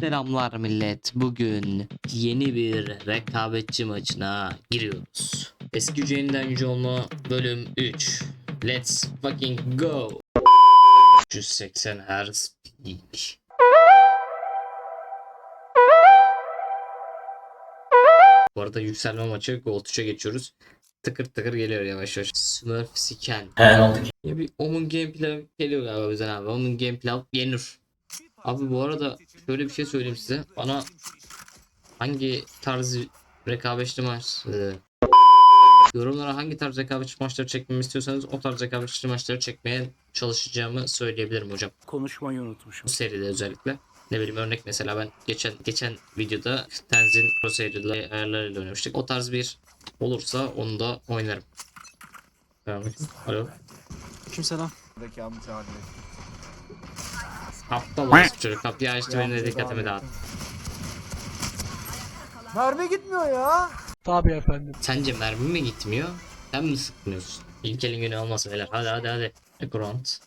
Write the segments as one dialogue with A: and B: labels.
A: Selamlar millet. Bugün yeni bir rekabetçi maçına giriyoruz. Eski Yüce Yeniden Yüce Olma bölüm 3. Let's fucking go. 380 Hz peak. Bu arada yükselme maçı Gold 3'e geçiyoruz. Tıkır tıkır geliyor yavaş yavaş. Smurf Siken. Ya bir Omun Gameplay geliyor galiba bizden abi. Omun Gameplay yenir. Abi bu arada şöyle bir şey söyleyeyim size. Bana hangi tarz rekabetçi maç e, yorumlara hangi tarz rekabetçi maçları çekmemi istiyorsanız o tarz rekabetçi maçları çekmeye çalışacağımı söyleyebilirim hocam.
B: Konuşmayı unutmuşum.
A: Bu seride özellikle. Ne bileyim örnek mesela ben geçen geçen videoda Tenzin Pro seriyle ayarlarıyla oynamıştık. O tarz bir olursa onu da oynarım. Alo.
B: Kimselam.
C: Buradaki amca halinde.
A: Aptal olsun çocuk. Kapıyı açtı benim de dikkatimi dağıttı.
C: Mermi gitmiyor ya.
B: Tabii efendim.
A: Sence mermi mi gitmiyor? Sen mi sıkmıyorsun? İlk elin günü olmasın beyler. Hadi hadi hadi. Ekrant.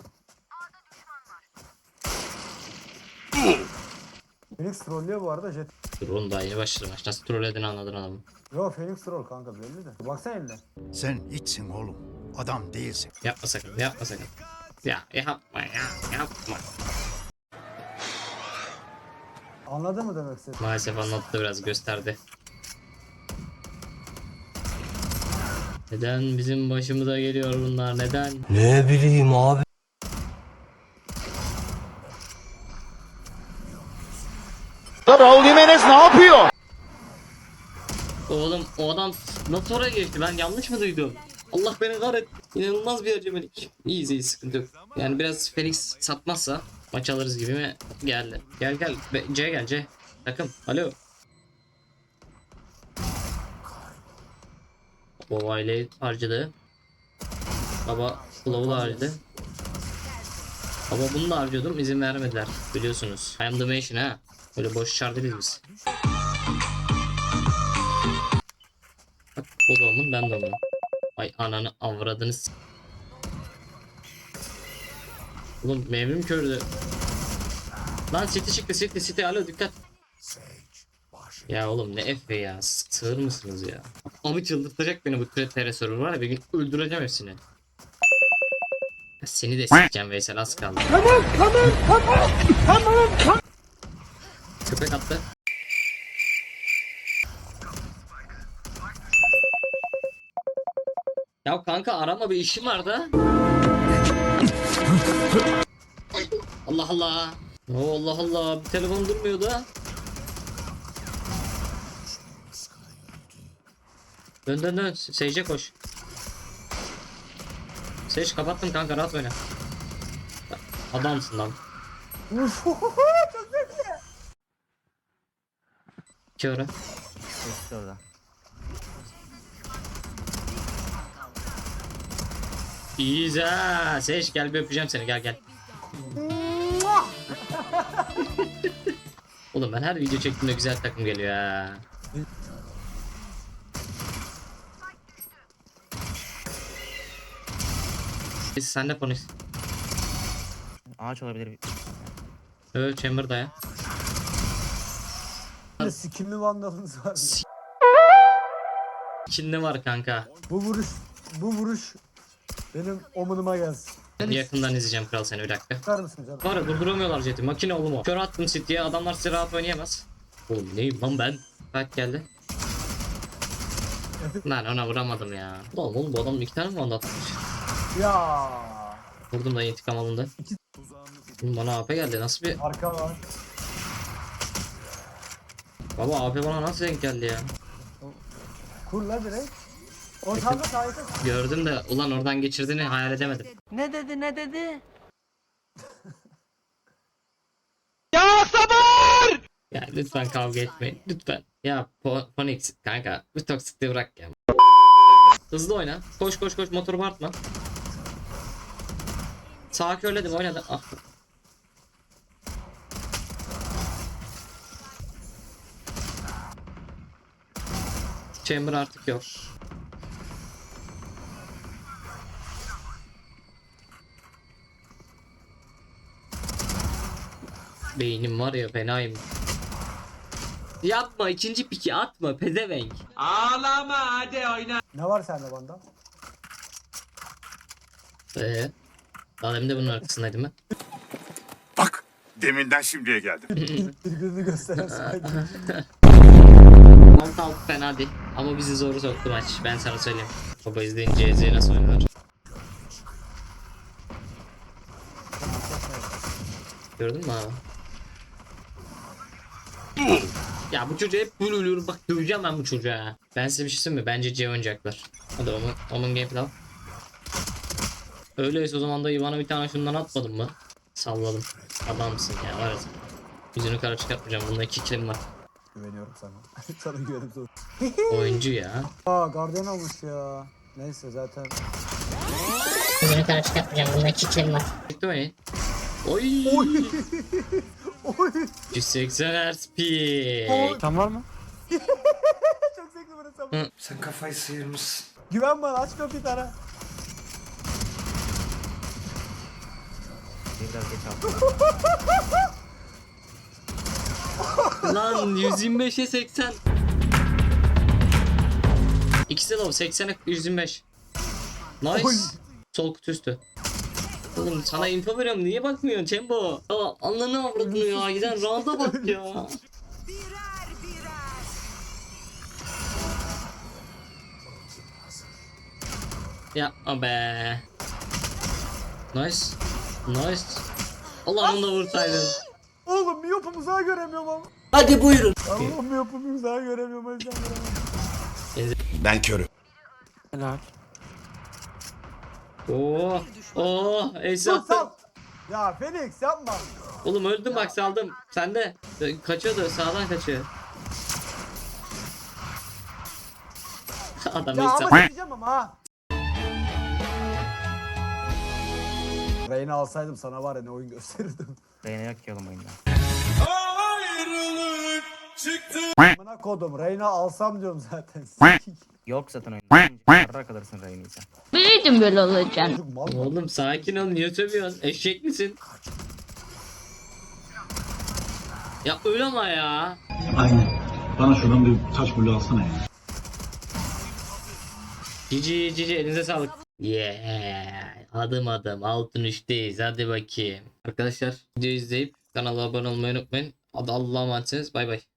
C: Phoenix trollüyor bu arada jet.
A: Dur oğlum daha yeni başladı maç. Nasıl trollediğini anladın adamı.
C: Yo Phoenix troll kanka belli de. Baksana eline.
D: Sen içsin oğlum. Adam değilsin.
A: Yapma sakın yapma sakın. Ya yapma ya yapma.
C: Anladın mı demek istediğimi?
A: Maalesef anlattı biraz gösterdi. Neden bizim başımıza geliyor bunlar neden?
E: Ne bileyim abi.
D: Raul Jimenez ne yapıyor?
A: Oğlum o adam nasıl oraya geçti ben yanlış mı duydum? Allah beni kahret. İnanılmaz bir acemilik. İyiyiz iyi sıkıntı yok. Yani biraz Felix satmazsa maç alırız gibi mi geldi. Gel gel Be- C gel C. Takım alo. Baba ile harcadı. Baba Flow'u da harcadı. Baba bunu da harcıyordum izin vermediler biliyorsunuz. I am the Nation ha. Öyle boş çar değiliz biz. Bak o da onun ben de onun. Ay ananı avradını s- Oğlum mevrim kördü. Lan City çıktı City City alo dikkat. Ya oğlum ne F ya sığır mısınız ya? Abi çıldırtacak beni bu TR server var ya bir gün öldüreceğim hepsini. Seni de sikeceğim Veysel az kaldı. Tamam tamam tamam tamam Köpek attı. Ya kanka arama bir işim var da. Allah Allah. Oo, Allah Allah. Bir telefon durmuyor da. Dön dön dön. Seyce koş. Seyç kapattım kanka rahat oyna. Adamsın lan.
C: Uf.
A: İki ara.
C: Geçti orada.
A: İyiyiz ha. Seç gel bir öpeceğim seni gel gel. Oğlum ben her video çektiğimde güzel takım geliyor ha. Biz senle konuş.
F: Ağaç olabilir.
A: Evet Chamber'da ya.
C: Bir Skinli vandalınız var.
A: İçinde var kanka.
C: bu vuruş, bu vuruş benim omunuma gelsin.
A: Yakından izleyeceğim kral seni bir dakika.
C: Çıkar mısın canım?
A: Var ya durduramıyorlar jeti. Makine oğlum o. Kör attım City'ye adamlar size rahat oynayamaz. Oğlum neyim lan ben? Kaç geldi? Lan ona vuramadım ya. Oğlum oğlum bu adam iki tane mi anlatmış?
C: Ya.
A: Vurdum da intikam alındı. Oğlum bana AP geldi. Nasıl bir...
C: Arka var.
A: Baba AP bana nasıl denk geldi ya?
C: Kur la direkt. O sağda sahip.
A: Gördüm de ulan oradan geçirdiğini hayal edemedim.
F: Ne dedi ne dedi?
A: Ya lütfen kavga etmeyin. Lütfen. Ya Po- kanka bir toksikliği bırak ya. Hızlı oyna. Koş koş koş motoru bağırtma. Sağa körledim oynadım. Ah. Chamber artık yok. Beynim var ya fenayım. Yapma ikinci piki atma pezevenk.
C: Ne var sende banda?
A: Eee? Daha demin de bunun arkasındaydım ben.
E: Bak deminden şimdiye geldim.
C: Birbirini gösteren saydı.
A: Alt alt fena değil. Ama bizi zoru soktu maç. Ben sana söyleyeyim. Baba izleyin CZ nasıl oynar. Gördün mü abi? Ya bu çocuğa hep böyle ölüyorum. Bak döveceğim ben bu çocuğa. Ben size bir şey söyleyeyim mi? Bence C oynayacaklar. Hadi Omen, Omen gameplay al. Öyleyse o zaman da Ivan'a bir tane şundan atmadın mı? Salladım. Adamsın ya var ya. Yüzünü kara çıkartmayacağım. Bunda iki kilim var.
C: Güveniyorum sana. sana güvenim sus.
A: Oyuncu ya.
C: Aa gardiyan olmuş ya. Neyse zaten.
F: Yüzünü kara çıkartmayacağım. Bunda iki kilim var.
A: Çıktı mı? Oy.
C: Oy. Oy.
A: 180 RP.
B: Sen var mı?
C: Çok zevkli burası.
A: Hı.
B: Sen kafayı sıyırmışsın.
C: Güven bana aç kapıyı tara.
A: Lan 125'e 80. İkisi de low 80'e 125. Nice.
C: Oy.
A: Sol kutu üstü. Oğlum sana info veriyorum niye bakmıyorsun Çembo? Ya ananı avradını ya giden round'a bak ya. Yapma be. Nice. Nice. Allah onu da vursaydın.
C: Oğlum miyopum uzağa göremiyorum ama.
A: Hadi buyurun.
C: Allah'ım miyopum uzağa göremiyorum o yüzden göremiyorum.
E: Ben körüm.
B: Helal.
A: Oo. Oo.
C: Dur
A: Esat.
C: sal. Ya Phoenix yapma.
A: Oğlum öldüm bak saldım. Sen de. Ee, Kaçıyordu sağdan kaçıyor. Adam
C: Ya
A: hiç
C: ama
A: sal-
C: ama ha. Reyna alsaydım sana var ya ne oyun gösterirdim.
G: Reyna yok ki oğlum oyunda.
C: Amına kodum Reyna alsam diyorum zaten.
G: Yok zaten oyunda. Yarra kalırsın Reyna'yı sen.
F: Biliyordum böyle olacağını.
C: Çocuk mal mı?
A: Oğlum sakin ol niye sövüyorsun? Eşek misin? Ya öyle ama ya.
H: Aynen. Bana şuradan bir taş bulu alsana ya.
A: Cici cici elinize sağlık. Yeah. Adım adım altın üçteyiz hadi bakayım. Arkadaşlar videoyu izleyip kanala abone olmayı unutmayın. Hadi Allah'a emanetsiniz bay bay.